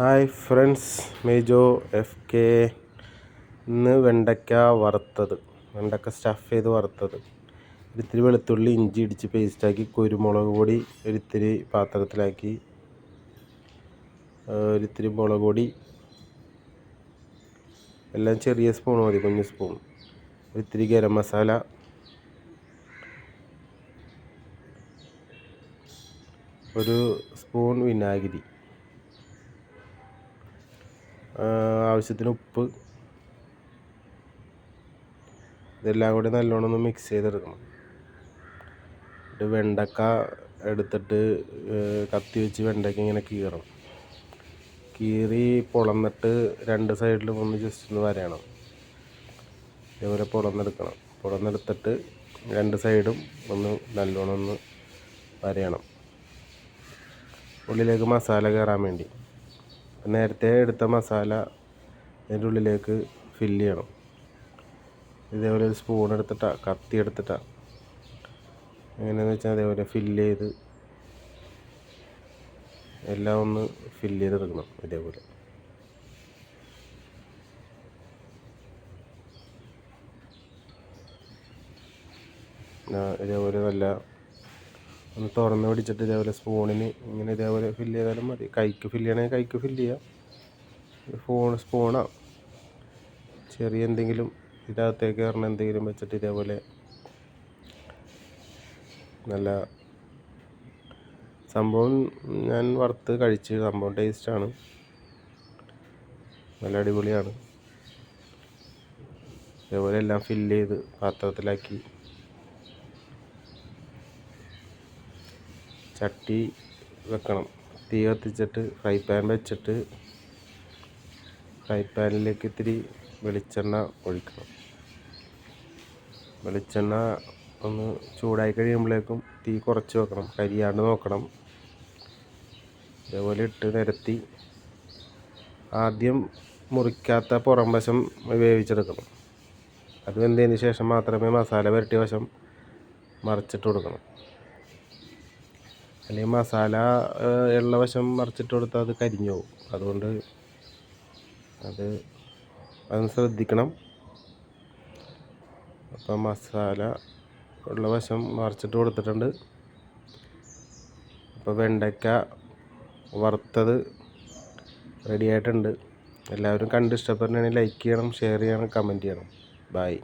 Hi friends Mejo F K ഇന്ന് വെണ്ടയ്ക്ക വറുത്തത്. വെണ്ടയ്ക്ക സ്റ്റഫ് ചെയ്ത് വറുത്തത്. ഒരിത്തിരി വെളുത്തുള്ളി ഇഞ്ചി ഇടിച്ച് പേസ്റ്റാക്കി കുരുമുളക് പൊടി ഒരിത്തിരി പാത്രത്തിലാക്കി ഒരിത്തിരി മുളക് പൊടി എല്ലാം ചെറിയ സ്പൂൺ മതി കുഞ്ഞു സ്പൂൺ ഒരിത്തിരി ഗരം മസാല ഒരു സ്പൂൺ വിനാഗിരി. ആവശ്യത്തിന് ഉപ്പ്. ഇതെല്ലാം കൂടി നല്ലോണം ഒന്ന് മിക്സ് ചെയ്തെടുക്കണം. എന്നിട്ട് വെണ്ടക്ക എടുത്തിട്ട് കത്തി വെച്ച് വെണ്ടയ്ക്ക ഇങ്ങനെ കീറണം. കീറി പൊളന്നിട്ട് രണ്ട് സൈഡിലും ഒന്ന് ജസ്റ്റ് ഒന്ന് വരയണം. ഇതേപോലെ പൊളന്നെടുക്കണം. പൊളന്നെടുത്തിട്ട് രണ്ട് സൈഡും ഒന്ന് നല്ലോണം ഒന്ന് വരയണം. ഉള്ളിലേക്ക് മസാല കയറാൻ വേണ്ടി. നേരത്തെ എടുത്ത മസാല അതിന്റെ ഉള്ളിലേക്ക് ഫില്ല് ചെയ്യണം. ഇതേപോലെ ഒരു സ്പൂൺ എടുത്തിട്ടാ കത്തി എടുത്തിട്ടാ. എങ്ങനെയാണെന്ന് വെച്ചാൽ അതേപോലെ ഫില്ല് ചെയ്ത് എല്ലാം ഒന്ന് ഫില്ല് ചെയ്തെടുക്കണം ഇതേപോലെ. ഇതേപോലെ നല്ല ഒന്ന് തുറന്ന് പിടിച്ചിട്ട് ഇതേപോലെ സ്പൂണിന് ഇങ്ങനെ ഇതേപോലെ ഫില്ല് ചെയ്താലും മതി. കൈക്ക് ഫില്ല് ചെയ്യണമെങ്കിൽ കൈക്ക് ഫില്ല് ചെയ്യാം. ഫോൺ സ്പൂണോ ചെറിയ എന്തെങ്കിലും ഇതിനകത്തേക്ക് കയറണ എന്തെങ്കിലും വെച്ചിട്ട് ഇതേപോലെ നല്ല സംഭവം ഞാൻ വറുത്ത് കഴിച്ച് സംഭവം ടേസ്റ്റാണ് നല്ല അടിപൊളിയാണ്. ഇതേപോലെ എല്ലാം ഫില്ല് ചെയ്ത് പാത്രത്തിലാക്കി. ചട്ടി വെക്കണം. തീ കത്തിച്ചിട്ട് ഫ്രൈ പാൻ വെച്ചിട്ട് ഫ്രൈ പാനിലേക്ക് ഇത്തിരി വെളിച്ചെണ്ണ ഒഴിക്കണം. വെളിച്ചെണ്ണ ഒന്ന് ചൂടായി കഴിയുമ്പോഴേക്കും തീ കുറച്ച് വെക്കണം. കരിയാണ്ട് നോക്കണം. ഇതേപോലെ ഇട്ട് നിരത്തി ആദ്യം മുറിക്കാത്ത പുറം വശം വേവിച്ചെടുക്കണം. അത് വെന്തതിന് ശേഷം മാത്രമേ മസാല പുരട്ടിയ വശം മറിച്ചിട്ട് കൊടുക്കണം. അല്ലെങ്കിൽ മസാല ഉള്ള വശം മറിച്ചിട്ട് കൊടുത്താൽ അത് കരിഞ്ഞു പോകും. അതുകൊണ്ട് അത് അതൊന്ന് ശ്രദ്ധിക്കണം. അപ്പം മസാല ഉള്ള വശം മറിച്ചിട്ട് കൊടുത്തിട്ടുണ്ട്. അപ്പോൾ വെണ്ടയ്ക്ക വറുത്തത് റെഡി ആയിട്ടുണ്ട്. എല്ലാവരും കണ്ട് ഇഷ്ടപ്പെടുകയാണെങ്കിൽ ലൈക്ക് ചെയ്യണം ഷെയർ ചെയ്യണം കമന്റ് ചെയ്യണം. ബായ്